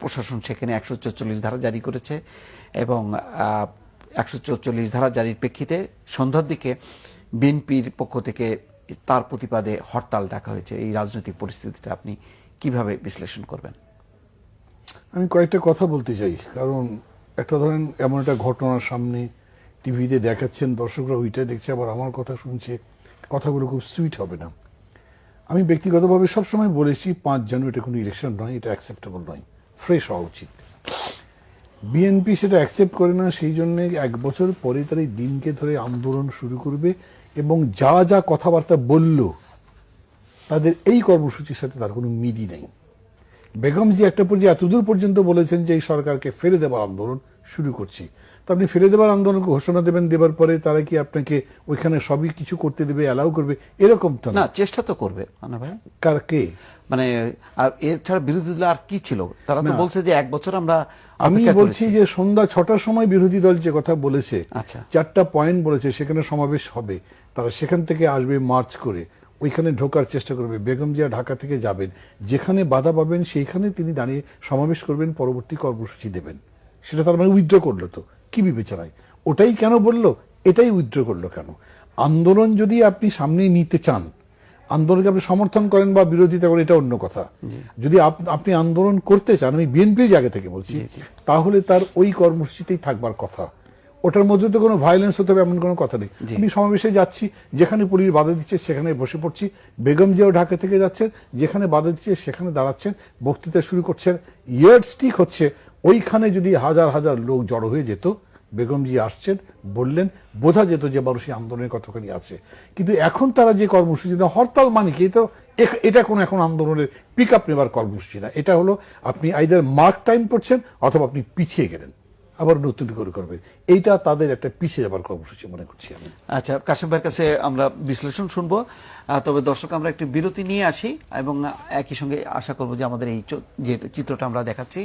প্রশাসন সেখানে একশো চল্লিশ ধারা জারি করেছে এবং একশো চল্লিশ ধারা জারির প্রেক্ষিতে সন্ধ্যার দিকে বিএনপির পক্ষ থেকে তার প্রতিবাদে হরতাল ডাকা হয়েছে। এই রাজনৈতিক পরিস্থিতিটা আপনি কীভাবে বিশ্লেষণ করবেন? আমি কয়েকটা কথা বলতে চাই। কারণ একটা ধরেন এমন একটা ঘটনার সামনে টিভিতে দেখাচ্ছেন, দর্শকরা ওইটা দেখছে, আবার আমার কথা শুনছে, কথাগুলো খুব সুইট হবে না। আমি ব্যক্তিগতভাবে সবসময় বলেছি, পাঁচ জানুয়ারি এটা কোনো ইলেকশন নয়, এটা অ্যাকসেপ্টেবল নয়। ফ্রেশ হওয়া উচিত। বিএনপি সেটা অ্যাকসেপ্ট করে না, সেই জন্য এক বছর পরে তার এই দিনকে ধরে আন্দোলন শুরু করবে এবং যা যা কথাবার্তা বলল, তাদের এই কর্মসূচির সাথে তার কোনো মিলি নেই। বেগম জি একটা পর্যায়ে এতদূর পর্যন্ত বলেছেন যে এই সরকারকে ফেলে দেওয়ার আন্দোলন শুরু করছি। তো আপনি ফেলে দেওয়ার আন্দোলনকে ঘোষণা দেবেন দেবার পরে তারা কি আপনাকে ওইখানে সবই কিছু করতে দেবে অ্যালাউ করবে? এরকম তো না? চেষ্টা তো করবে কার কে? মানে আর এছাড়া বিরোধী দল আর কি ছিল? তারা তো বলছে যে এক বছর আমরা আমি বলছি যে সন্ধ্যা ছটার সময় বিরোধী দল যে কথা বলেছে আচ্ছা। চারটা পয়েন্ট বলেছে সেখানে সমাবেশ হবে। তারা সেখান থেকে আসবে মার্চ করে। ওইখানে ঢোকার চেষ্টা করবে। বেগম জিয়া ঢাকা থেকে যাবেন। যেখানে বাধা পাবেন সেইখানে তিনি দাঁড়িয়ে সমাবেশ করবেন পরবর্তী কর্মসূচি দেবেন। সেটা তার মানে উইথড্র করল তো। কি বিবেচনায়? ওটাই কেন বলল? এটাই উইথড্র করল কেন? আন্দোলন যদি আপনি সামনে নিতে চান আন্দোলনকে আপনি সমর্থন করেন বা বিরোধিতা করেন এটা অন্য কথা। যদি আপনি আন্দোলন করতে চান আমি বিএনপির জায়গা থেকে বলছি তাহলে তার ওই কর্মসূচিতেই থাকবার কথা। ওটার মধ্যে তো কোনো ভায়োলেন্স হতে হবে এমন কোনো কথা নেই। আমি সমাবেশে যাচ্ছি যেখানে পুলিশ বাধা দিচ্ছে সেখানে বসে পড়ছি। বেগম জিয়াও ঢাকা থেকে যাচ্ছেন যেখানে বাধা দিচ্ছে সেখানে দাঁড়াচ্ছেন বক্তৃতা শুরু করছেন। ইয়ার্ড স্টিক হচ্ছে ওইখানে যদি হাজার হাজার লোক জড়ো হয়ে যেত বেগমজি আসছেন, বললেন, বোঝা যেত যে মানুষই আন্দোলনের কতখানি আছে। কিন্তু এখন তারা যে কর্মসূচি না হরতাল মানে কি? তো এটা কোনো এখন আন্দোলনের পিক আপ নেবার কর্মসূচি না। এটা হলো আপনি আইদার মার্ক টাইম করছেন অথবা আপনি পিছিয়ে গেলেন। আবার নতুন করে করবেন। এইটা তাদের একটা পিছিয়ে যাবার কর্মসূচি মনে করছি আমি। আচ্ছা কাশেম ভাইয়ের কাছে আমরা বিশ্লেষণ শুনব। তবে দর্শক, আমরা একটি বিরতি নিয়ে আসি এবং একই সঙ্গে আশা করব যে আমাদের এই যে চিত্রটা আমরা দেখাচ্ছি